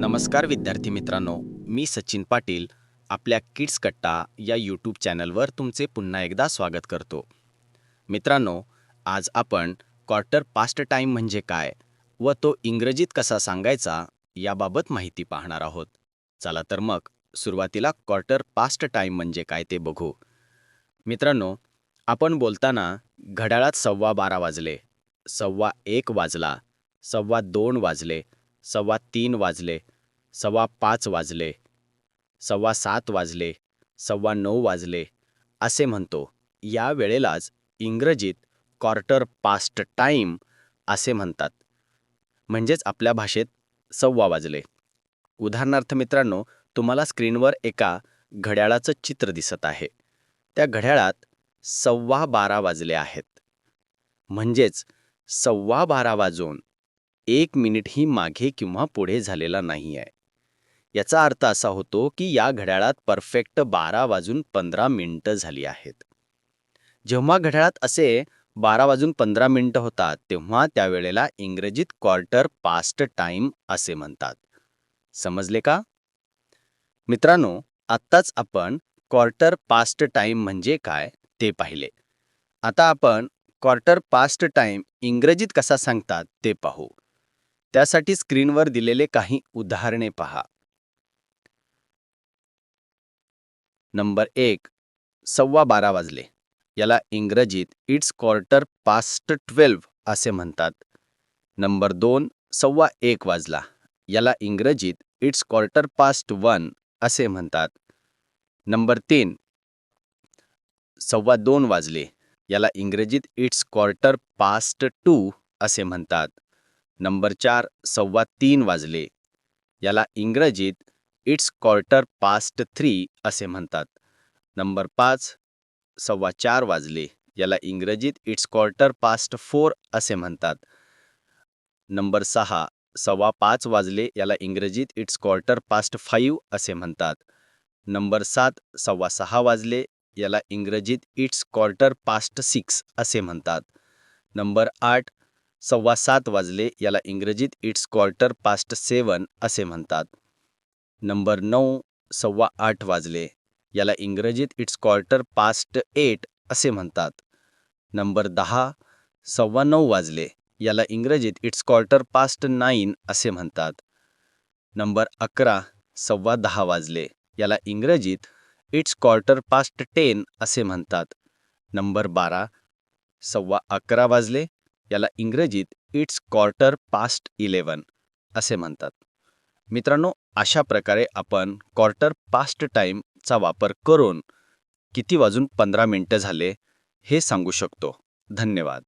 नमस्कार विद्यार्थी मित्रांनो मी सचिन पाटील आपल्या किड्स कट्टा या यूट्यूब चॅनलवर तुमचे पुन्हा एकदा स्वागत करतो. मित्रांनो आज आपण क्वार्टर पास्ट टाईम म्हणजे काय व तो इंग्रजीत कसा सांगायचा याबाबत माहिती पाहणार आहोत. चला तर मग सुरुवातीला क्वार्टर पास्ट टाईम म्हणजे काय ते बघू. मित्रांनो आपण बोलताना घड्याळात सव्वा बारा वाजले सव्वा एक वाजला सव्वा दोन वाजले सव्वा तीन वाजले सव्वा पाच वाजले सव्वा सात वाजले सव्वा नऊ वाजले असे म्हणतो. या वेळेलाच इंग्रजीत क्वार्टर पास्ट टाईम असे म्हणतात. म्हणजेच आपल्या भाषेत सव्वा वाजले. उदाहरणार्थ मित्रांनो तुम्हाला स्क्रीनवर एका घड्याळाचं चित्र दिसत आहे. त्या घड्याळात सव्वा बारा वाजले आहेत. म्हणजेच सव्वा बारा वाजून एक मिनिटही मागे किंवा पुढे झालेला नाही आहे याचा अर्थ असा होतो की या घड्याळात परफेक्ट बारा वाजून पंधरा मिनिटं झाली आहेत. जेव्हा घड्याळात असे बारा वाजून पंधरा मिनिटं होतात तेव्हा त्यावेळेला इंग्रजीत क्वार्टर पास्ट टाईम असे म्हणतात. समजले का? मित्रांनो आत्ताच आपण क्वार्टर पास्ट टाईम म्हणजे काय ते पाहिले. आता आपण क्वार्टर पास्ट टाईम इंग्रजीत कसा सांगतात ते पाहू. त्यासाठी स्क्रीनवर दिलेले काही उदाहरणे पहा. नंबर एक सव्वा बारा वाजले. याला इंग्रजीत इट्स क्वार्टर पास्ट ट्वेल्व असे म्हणतात. नंबर दोन सव्वा एक वाजला. याला इंग्रजीत इट्स क्वार्टर पास्ट वन असे म्हणतात. नंबर तीन सव्वा दोन वाजले. याला इंग्रजीत इट्स क्वार्टर पास्ट टू असे म्हणतात. नंबर चार सव्वा तीन वाजले. याला इंग्रजीत इट्स क्वार्टर पास्ट थ्री असे म्हणतात. नंबर पाच सव्वा चार वाजले. याला इंग्रजीत इट्स क्वार्टर पास्ट फोर असे म्हणतात. नंबर सहा सव्वा पाच वाजले. याला इंग्रजीत इट्स क्वार्टर पास्ट फाईव्ह असे म्हणतात. नंबर सात सव्वा सहा वाजले. याला इंग्रजीत इट्स क्वार्टर पास्ट सिक्स असे म्हणतात. नंबर आठ सव्वा सात वाजले याला इंग्रजीत इट्स क्वार्टर पास्ट सेवन असे म्हणतात. नंबर नऊ सव्वा आठ वाजले याला इंग्रजीत इट्स क्वार्टर पास्ट एट असे म्हणतात. नंबर दहा सव्वा नऊ वाजले याला इंग्रजीत इट्स क्वार्टर पास्ट नाईन असे म्हणतात. नंबर अकरा सव्वा दहा वाजले याला इंग्रजीत इट्स क्वार्टर पास्ट टेन असे म्हणतात. नंबर बारा सव्वा अकरा वाजले याला इंग्रजीत इट्स क्वार्टर पास्ट इलेवन असे म्हणतात. मित्रांनो अशा प्रकारे आपण क्वार्टर पास्ट टाईमचा वापर करून किती वाजून पंधरा मिनिटं झाले हे सांगू शकतो. धन्यवाद.